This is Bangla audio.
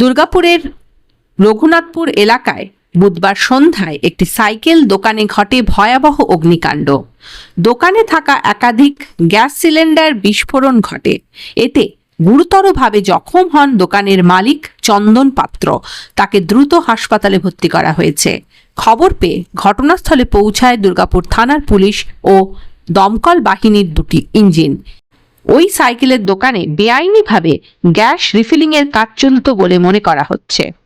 দুর্গাপুরের রঘুনাথপুর এলাকায় বুধবার সন্ধ্যায় একটি সাইকেল দোকানে ঘটে ভয়াবহ অগ্নিকাণ্ড। দোকানে থাকা একাধিক গ্যাস সিলিন্ডার বিস্ফোরণ ঘটে। এতে গুরুতরভাবে জখম হন দোকানের মালিক চন্দন পাত্র। তাকে দ্রুত হাসপাতালে ভর্তি করা হয়েছে। খবর পেয়ে ঘটনাস্থলে পৌঁছায় দুর্গাপুর থানার পুলিশ ও দমকল বাহিনীর দুটি ইঞ্জিন। ওই সাইকেলের দোকানে বেআইনিভাবে গ্যাস রিফিলিংয়ের কাজ চলত বলে মনে করা হচ্ছে।